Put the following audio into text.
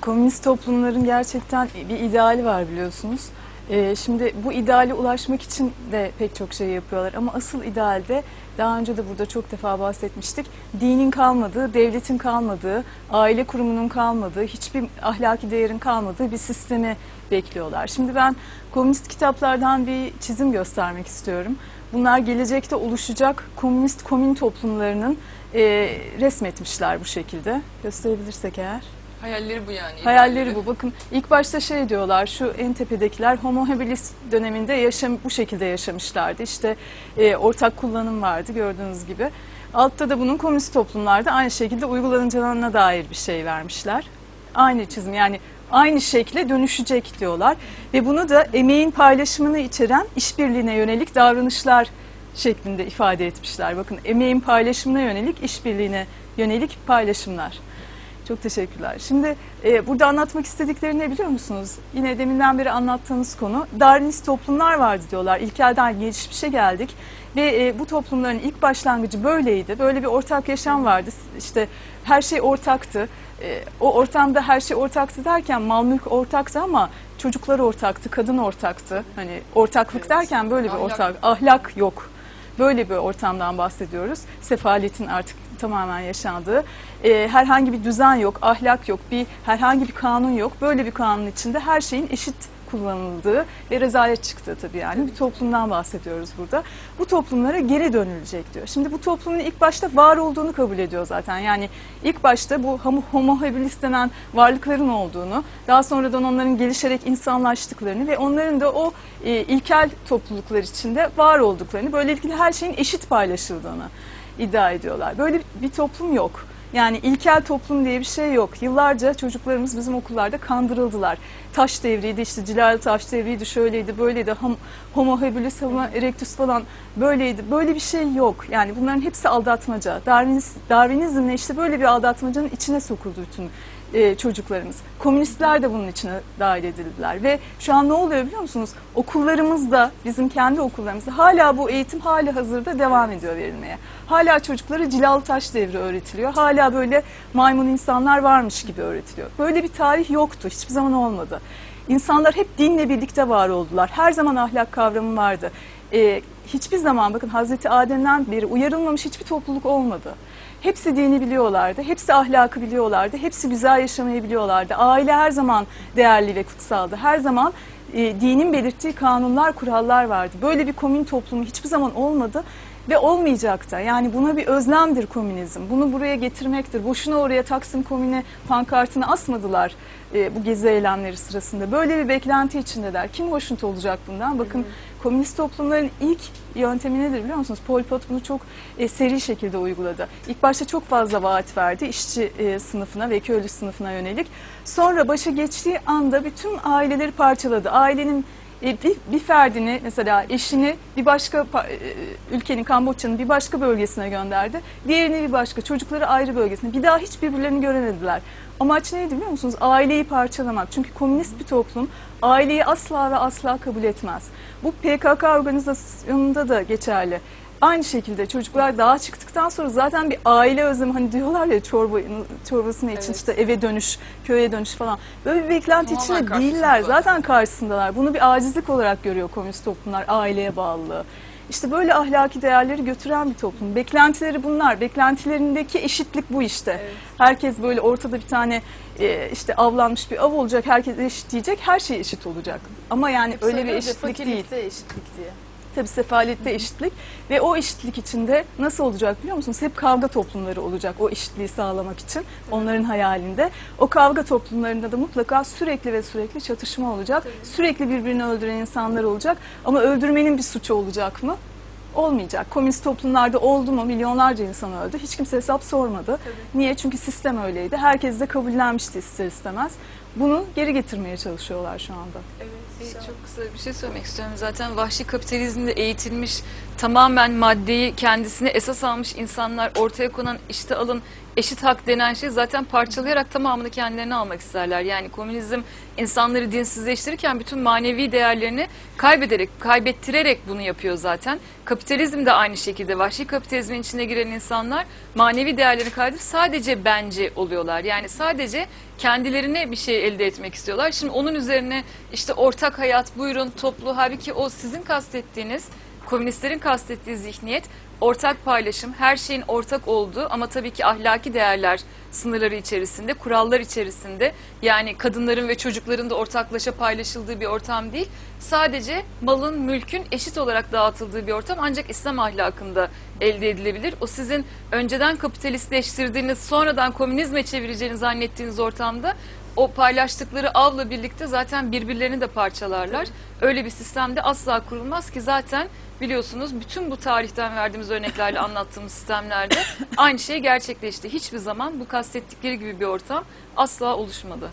komünist toplumların gerçekten bir ideali var biliyorsunuz. Ee, şimdi bu ideale ulaşmak için de pek çok şey yapıyorlar ama asıl idealde daha önce de burada çok defa bahsetmiştik. Dinin kalmadığı, devletin kalmadığı, aile kurumunun kalmadığı, hiçbir ahlaki değerin kalmadığı bir sistemi bekliyorlar. Şimdi ben komünist kitaplardan bir çizim göstermek istiyorum. Bunlar gelecekte oluşacak komünist komün toplumlarının e, resmetmişler bu şekilde. Gösterebilirsek eğer. Hayalleri bu yani. Hayalleri bu. Bakın ilk başta şey diyorlar şu en tepedekiler homo habilis döneminde yaşam bu şekilde yaşamışlardı. İşte e, ortak kullanım vardı gördüğünüz gibi. Altta da bunun komünist toplumlarda aynı şekilde uygulanacağına dair bir şey vermişler. Aynı çizim yani aynı şekle dönüşecek diyorlar. Ve bunu da emeğin paylaşımını içeren işbirliğine yönelik davranışlar şeklinde ifade etmişler. Bakın emeğin paylaşımına yönelik işbirliğine yönelik paylaşımlar. Çok teşekkürler. Şimdi e, burada anlatmak istedikleri ne biliyor musunuz? Yine deminden beri anlattığımız konu Darwinist toplumlar vardı diyorlar. İlkelden gelişmişe geldik ve e, bu toplumların ilk başlangıcı böyleydi. Böyle bir ortak yaşam vardı. İşte her şey ortaktı. E, o ortamda her şey ortaktı derken mal mülk ortaktı ama çocuklar ortaktı, kadın ortaktı. Hani ortaklık Evet. derken böyle bir Ahlak ortak ahlak yok. Böyle bir ortamdan bahsediyoruz. Sefaletin artık tamamen yaşandığı. Ee, herhangi bir düzen yok, ahlak yok, bir herhangi bir kanun yok. Böyle bir kanun içinde her şeyin eşit kullanıldığı ve rezalet çıktığı tabii yani bir toplumdan bahsediyoruz burada. Bu toplumlara geri dönülecek diyor. Şimdi bu toplumun ilk başta var olduğunu kabul ediyor zaten. Yani ilk başta bu homo, homo habilis denen varlıkların olduğunu, daha sonradan onların gelişerek insanlaştıklarını ve onların da o e, ilkel topluluklar içinde var olduklarını, böylelikle her şeyin eşit paylaşıldığını iddia ediyorlar. Böyle bir toplum yok. Yani ilkel toplum diye bir şey yok. Yıllarca çocuklarımız bizim okullarda kandırıldılar. Taş devriydi işte Cilalı taş devriydi şöyleydi böyleydi Hom- homo habilis homo erectus falan böyleydi. Böyle bir şey yok. Yani bunların hepsi aldatmaca. Darwiniz, Darwinizmle işte böyle bir aldatmacanın içine sokuldu bütün e, çocuklarımız. Komünistler de bunun içine dahil edildiler ve şu an ne oluyor biliyor musunuz? Okullarımızda, bizim kendi okullarımızda hala bu eğitim hali hazırda devam ediyor verilmeye. Hala çocuklara cilalı taş devri öğretiliyor. Hala böyle maymun insanlar varmış gibi öğretiliyor. Böyle bir tarih yoktu, hiçbir zaman olmadı. İnsanlar hep dinle birlikte var oldular. Her zaman ahlak kavramı vardı. E, hiçbir zaman bakın Hazreti Adem'den beri uyarılmamış hiçbir topluluk olmadı. Hepsi dini biliyorlardı, hepsi ahlakı biliyorlardı, hepsi güzel yaşamayı biliyorlardı. Aile her zaman değerli ve kutsaldı. Her zaman e, dinin belirttiği kanunlar, kurallar vardı. Böyle bir komün toplumu hiçbir zaman olmadı ve olmayacak da. Yani buna bir özlemdir komünizm. Bunu buraya getirmektir. Boşuna oraya Taksim Komünü pankartını asmadılar e, bu gezi eylemleri sırasında. Böyle bir beklenti içindeler. Kim hoşnut olacak bundan? Bakın komünist toplumların ilk yöntemi nedir biliyor musunuz? Pol Pot bunu çok e, seri şekilde uyguladı. İlk başta çok fazla vaat verdi işçi e, sınıfına ve köylü sınıfına yönelik. Sonra başa geçtiği anda bütün aileleri parçaladı. Ailenin bir, bir ferdini mesela eşini bir başka e, ülkenin Kamboçya'nın bir başka bölgesine gönderdi. Diğerini bir başka çocukları ayrı bölgesine. Bir daha hiç birbirlerini göremediler. Amaç neydi biliyor musunuz? Aileyi parçalamak. Çünkü komünist bir toplum aileyi asla ve asla kabul etmez. Bu PKK organizasyonunda da geçerli. Aynı şekilde çocuklar dağa çıktıktan sonra zaten bir aile özlemi hani diyorlar ya çorba çorbasını için Evet. işte eve dönüş, köye dönüş falan. Böyle bir beklenti Tamamen içinde değiller. zaten. Karşısındalar. Bunu bir acizlik olarak görüyor komünist toplumlar, aileye bağlılığı. İşte böyle ahlaki değerleri götüren bir toplum. Beklentileri bunlar. Beklentilerindeki eşitlik bu işte. Evet. Herkes böyle ortada bir tane e, işte avlanmış bir av olacak. Herkes eşit diyecek. Her şey eşit olacak. Ama yani öyle bir eşitlik değil. fakirlikte eşitlik diye. Tabii sefalette eşitlik ve o eşitlik içinde nasıl olacak biliyor musunuz? Hep kavga toplumları olacak o eşitliği sağlamak için onların hayalinde. O kavga toplumlarında da mutlaka sürekli ve sürekli çatışma olacak. Sürekli birbirini öldüren insanlar olacak ama öldürmenin bir suçu olacak mı? Olmayacak. Komünist toplumlarda oldu mu milyonlarca insan öldü. Hiç kimse hesap sormadı. Niye? Çünkü sistem öyleydi. Herkes de kabullenmişti ister istemez. Bunu geri getirmeye çalışıyorlar şu anda. Bir, çok kısa bir şey söylemek istiyorum. Zaten vahşi kapitalizmde eğitilmiş, tamamen maddeyi kendisine esas almış insanlar ortaya konan işte alın eşit hak denen şey zaten parçalayarak tamamını kendilerine almak isterler. Yani komünizm insanları dinsizleştirirken bütün manevi değerlerini kaybederek, kaybettirerek bunu yapıyor zaten. Kapitalizm de aynı şekilde. Vahşi kapitalizmin içine giren insanlar manevi değerlerini kaybedip sadece bence oluyorlar. Yani sadece kendilerine bir şey elde etmek istiyorlar. Şimdi onun üzerine işte ortak hayat, buyurun toplu. Halbuki o sizin kastettiğiniz, komünistlerin kastettiği zihniyet ortak paylaşım, her şeyin ortak olduğu ama tabii ki ahlaki değerler sınırları içerisinde, kurallar içerisinde yani kadınların ve çocukların da ortaklaşa paylaşıldığı bir ortam değil. Sadece malın, mülkün eşit olarak dağıtıldığı bir ortam ancak İslam ahlakında elde edilebilir. O sizin önceden kapitalistleştirdiğiniz, sonradan komünizme çevireceğini zannettiğiniz ortamda o paylaştıkları avla birlikte zaten birbirlerini de parçalarlar. Öyle bir sistemde asla kurulmaz ki zaten biliyorsunuz bütün bu tarihten verdiğimiz örneklerle anlattığımız sistemlerde aynı şey gerçekleşti. Hiçbir zaman bu kastettikleri gibi bir ortam asla oluşmadı.